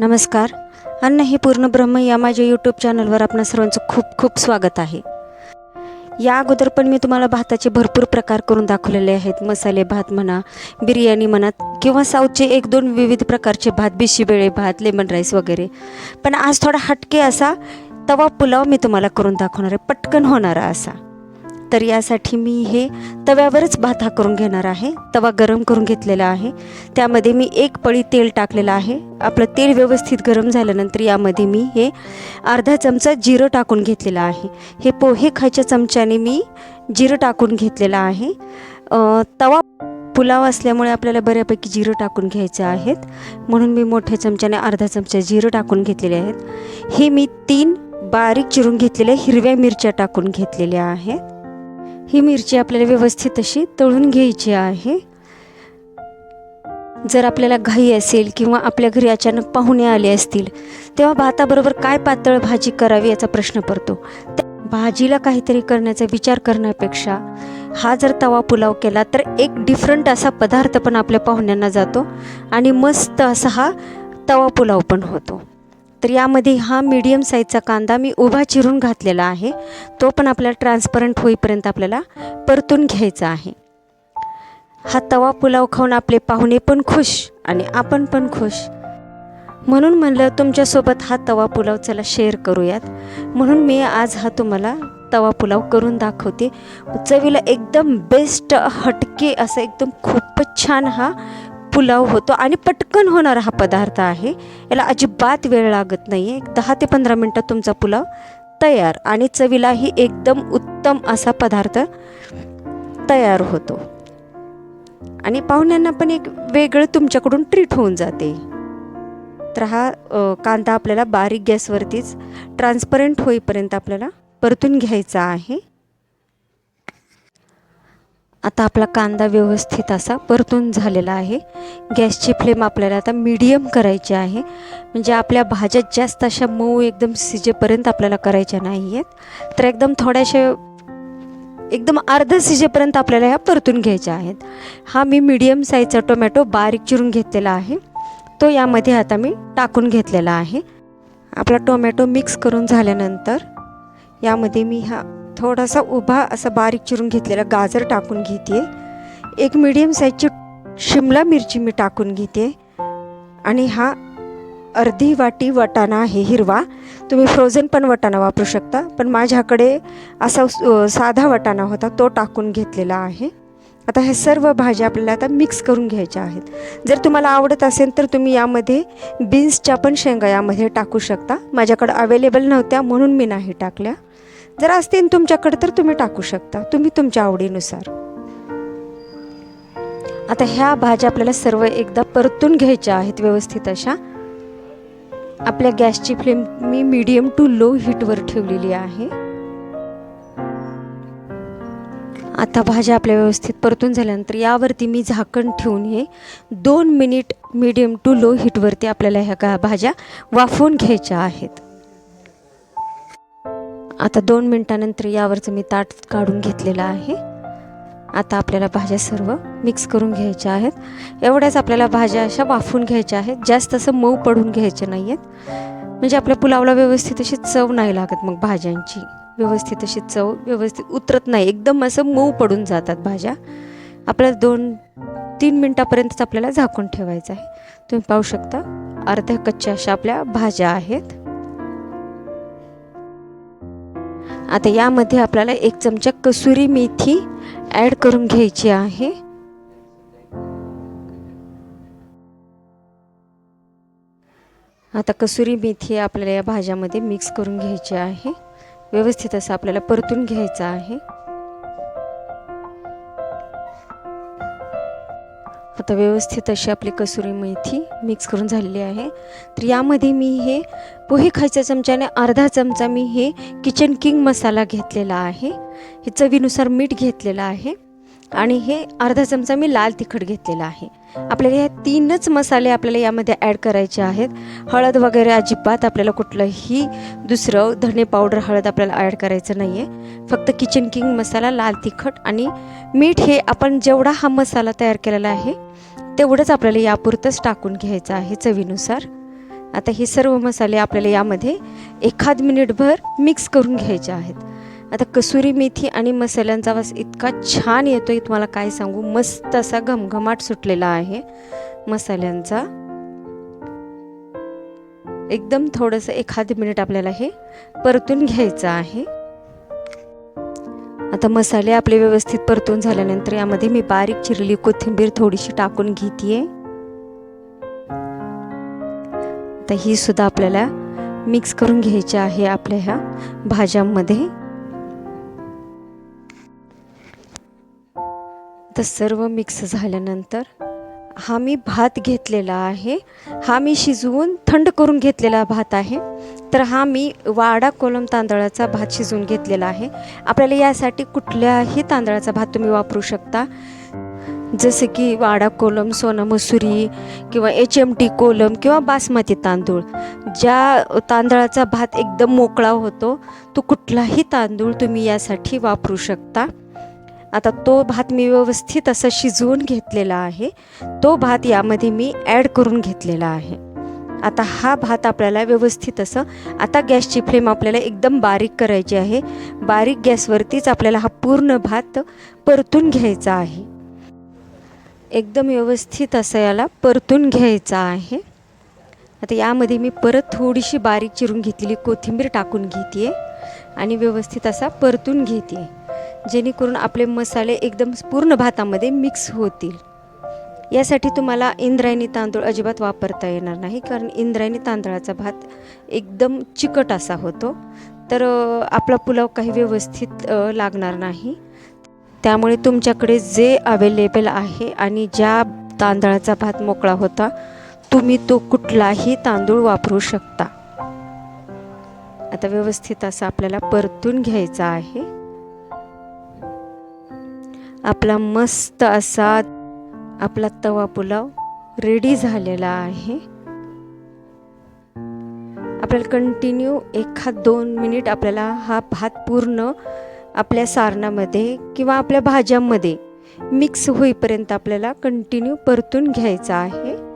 नमस्कार. अन्न हे पूर्ण ब्रह्म या माझ्या यूट्यूब चॅनलवर आपणा सर्वांचं खूप खूप स्वागत आहे. या अगोदर पण मी तुम्हाला भाताचे भरपूर प्रकार करून दाखवलेले आहेत. मसाले भात म्हणा बिर्याणी म्हणा किंवा साऊथचे एक दोन विविध प्रकारचे भात बिशीबेळे भात लेमन राईस वगैरे. पण आज थोडा हटके असा तवा पुलाव मी तुम्हाला करून दाखवणार आहे. पटकन होणारा असा. तर यासाठी मी हे तव्यावरच भात हा करून घेणार आहे. तवा गरम करून घेतलेला आहे. त्यामध्ये मी एक पळी तेल टाकलेलं आहे. आपलं तेल व्यवस्थित गरम झाल्यानंतर यामध्ये मी हे अर्धा चमचा जिरं टाकून घेतलेलं आहे. हे पोहे खायच्या चमच्याने मी जिरं टाकून घेतलेलं आहे. तवा पुलाव असल्यामुळे आपल्याला बऱ्यापैकी जिरं टाकून घ्यायचे आहेत. म्हणून मी मोठ्या चमच्याने अर्धा चमचा जिरं टाकून घेतलेले आहेत. हे मी तीन बारीक चिरून घेतलेल्या हिरव्या मिरच्या टाकून घेतलेल्या आहेत. ही मिरची आपल्याला व्यवस्थित अशी तळून घ्यायची आहे. जर आपल्याला घाई असेल किंवा आपल्या घरी अचानक पाहुणे आले असतील तेव्हा भाताबरोबर काय पातळ भाजी करावी याचा प्रश्न पडतो. त्या भाजीला काहीतरी करण्याचा विचार करण्यापेक्षा हा जर तवा पुलाव केला तर एक डिफरंट असा पदार्थ पण आपल्या पाहुण्यांना जातो आणि मस्त असा हा तवा पुलाव पण होतो. तर यामध्ये हा मीडियम साईजचा कांदा मी उभा चिरून घातलेला आहे. तो पण आपल्याला ट्रान्सपरंट होईपर्यंत आपल्याला परतून घ्यायचा आहे. हा तवा पुलाव खाऊन आपले पाहुणे पण खुश आणि आपण पण खुश. म्हणून म्हणलं तुमच्यासोबत हा तवा पुलाव चला शेअर करूयात. म्हणून मी आज हा तुम्हाला तवा पुलाव करून दाखवते. चवीला एकदम बेस्ट हटके असं एकदम खूपच छान हा पुलाव होतो आणि पटकन होणारा हा पदार्थ आहे. याला अजिबात वेळ लागत नाही आहे दहा ते पंधरा मिनटात तुमचा पुलाव तयार आणि चवीलाही एकदम उत्तम असा पदार्थ तयार होतो. आणि पाहुण्यांना पण एक वेगळं तुमच्याकडून ट्रीट होऊन जाते. तर हा कांदा आपल्याला बारीक गॅसवरतीच ट्रान्सपरंट होईपर्यंत आपल्याला परतून घ्यायचा आहे. आता आपला कांदा व्यवस्थित असा परतून झालेला आहे. गॅसची फ्लेम आपल्याला आता मीडियम करायची आहे. म्हणजे आपल्या भाज्या जास्त अशा मऊ एकदम सिजेपर्यंत आपल्याला करायच्या नाही आहेत तर एकदम थोड्याशा एकदम अर्धा सिजेपर्यंत आपल्याला ह्या परतून घ्यायच्या आहेत. हा मी मीडियम साईजचा टोमॅटो बारीक चिरून घेतलेला आहे. तो यामध्ये आता मी टाकून घेतलेला आहे. आपला टोमॅटो मिक्स करून झाल्यानंतर यामध्ये मी हा थोडासा उभा असा बारीक चिरून घेतलेला गाजर टाकून घेते. एक मिडियम साईजची शिमला मिरची मी टाकून घेते. आणि हा अर्धी वाटी वटाणा आहे हिरवा. तुम्ही फ्रोझन पण वटाणा वापरू शकता पण माझ्याकडे असा साधा वटाणा होता तो टाकून घेतलेला आहे. आता हे सर्व भाज्या आपल्याला आता मिक्स करून घ्यायच्या आहेत. जर तुम्हाला आवडत असेल तर तुम्ही यामध्ये बीन्सच्या पण शेंगा यामध्ये टाकू शकता. माझ्याकडं अवेलेबल नव्हत्या म्हणून मी नाही टाकल्या. जर असतील तुमच्याकडे तर तुम्ही टाकू शकता. तुम्ही तुमच्या आवडीनुसार. आता ह्या भाज्या आपल्याला सर्व एकदा परतून घ्यायच्या आहेत व्यवस्थित अशा. आपल्या गॅसची फ्लेम मी मीडियम टू लो हीटवर ठेवलेली आहे. आता भाज्या आपल्या व्यवस्थित परतून झाल्यानंतर यावरती मी झाकण ठेवून हे दोन मिनिट मीडियम टू लो हीटवरती आपल्याला ह्या गा भाज्या वाफवून घ्यायच्या आहेत. आता दोन मिनटानंतर यावरचं मी ताट काढून घेतलेलं आहे. आता आपल्याला भाज्या सर्व मिक्स करून घ्यायच्या आहेत. एवढ्याच आपल्याला भाज्या अशा वाफून घ्यायच्या आहेत. जास्त असं मऊ पडून घ्यायचे नाही आहेत म्हणजे आपल्या पुलावला व्यवस्थित अशी चव नाही लागत मग भाज्यांची. व्यवस्थित अशी चव व्यवस्थित उतरत नाही. एकदम असं मऊ पडून जातात भाज्या. आपल्याला दोन तीन मिनटापर्यंतच आपल्याला झाकून ठेवायचं आहे. तुम्ही पाहू शकता अर्ध्या कच्च्या अशा आपल्या भाज्या आहेत. आता यामध्ये आपल्याला एक चमचा कसुरी मेथी ॲड करून घ्यायची आहे. आता कसुरी मेथी आपल्याला या भाज्यामध्ये मिक्स करून घ्यायची आहे. व्यवस्थित असं आपल्याला परतून घ्यायचं आहे. आता व्यवस्थित अशी आपली कसुरी मेथी मिक्स करून झालेली आहे. तर यामध्ये मी हे पोहे खायच्या चमच्याने अर्धा चमचा मी हे किचन किंग मसाला घेतलेला आहे. हे चवीनुसार मीठ घेतलेलं आहे. आणि हे अर्धा चमचा मी लाल तिखट घेतलेला आहे. आपल्याला हे तीनच मसाले आपल्याला यामध्ये ॲड करायचे आहेत. हळद वगैरे अजिबात आपल्याला कुठलंही दुसरं धणे पावडर हळद आपल्याला ॲड करायचं नाही आहे फक्त किचन किंग मसाला लाल तिखट आणि मीठ हे आपण जेवढा हा मसाला तयार केलेला आहे तेवढंच आपल्याला यापुरतंच टाकून घ्यायचं आहे चवीनुसार. आता हे सर्व मसाले आपल्याला यामध्ये एखाद मिनिटभर मिक्स करून घ्यायचे आहेत. आता कसुरी मेथी आणि मसाल्यांचा वास इतका छान येतो आहे तुम्हाला काय सांगू? मस्त असा घमघमाट सुटलेला आहे मसाल्यांचा. एकदम थोडंसं एखाद मिनिट आपल्याला हे परतून घ्यायचं आहे. आता मसाले आपले व्यवस्थित परतून झाल्यानंतर यामध्ये मी बारीक चिरलेली कोथिंबीर थोडीशी टाकून घेते तर ही सुद्धा आपल्याला मिक्स करून घ्यायची आहे आपल्या ह्या भाज्यांमध्ये. तर सर्व मिक्स झाल्यानंतर हा मी भात घेतलेला आहे. हा मी शिजवून थंड करून घेतलेला भात आहे. तर हा मी वाडा कोलम तांदळाचा भात शिजवून घेतलेला आहे. आपल्याला यासाठी कुठल्याही तांदळाचा भात तुम्ही वापरू शकता. जसे की वाडा कोलम सोना मसुरी किंवा एच एम टी कोलम किंवा बासमती तांदूळ. ज्या तांदळाचा भात एकदम मोकळा होतो तो कुठलाही तांदूळ तुम्ही यासाठी वापरू शकता. आता तो भात मी व्यवस्थित असा शिजवून घेतलेला आहे. तो भात यामध्ये मी ॲड करून घेतलेला आहे. आता हा भात आपल्याला व्यवस्थित असं आता गॅसची फ्लेम आपल्याला एकदम बारीक करायची आहे. बारीक गॅसवरतीच आपल्याला हा पूर्ण भात परतून घ्यायचा आहे. एकदम व्यवस्थित असं याला परतून घ्यायचा आहे. आता यामध्ये मी परत थोडीशी बारीक चिरून घेतलेली कोथिंबीर टाकून घेते आणि व्यवस्थित असा परतून घेते जेणेकरून आपले मसाले एकदम पूर्ण भातामध्ये मिक्स होतील. यासाठी तुम्हाला इंद्रायणी तांदूळ अजिबात वापरता येणार नाही कारण इंद्रायणी तांदळाचा भात एकदम चिकट असा होतो. तर आपला पुलाव काही व्यवस्थित लागणार नाही. त्यामुळे तुमच्याकडे जे अवेलेबल आहे आणि ज्या तांदळाचा भात मोकळा होता तुम्ही तो कुठलाही तांदूळ वापरू शकता. आता व्यवस्थित असं आपल्याला परतून घ्यायचा आहे. आपला मस्त असा आपला तवा पुलाव रेडी झालेला आहे. आपल्याला कंटिन्यू एखाद दोन मिनिट आपल्याला हा भात पूर्ण आपल्या सारणामध्ये किंवा आपल्या भाज्यांमध्ये मिक्स होईपर्यंत आपल्याला कंटिन्यू परतून घ्यायचा आहे.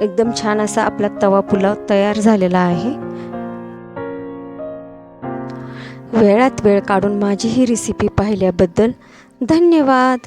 एकदम छान असा आपला तवा पुलाव तयार झालेला आहे. वेळात वेळ काढून माझी ही रेसिपी पाहिल्याबद्दल धन्यवाद.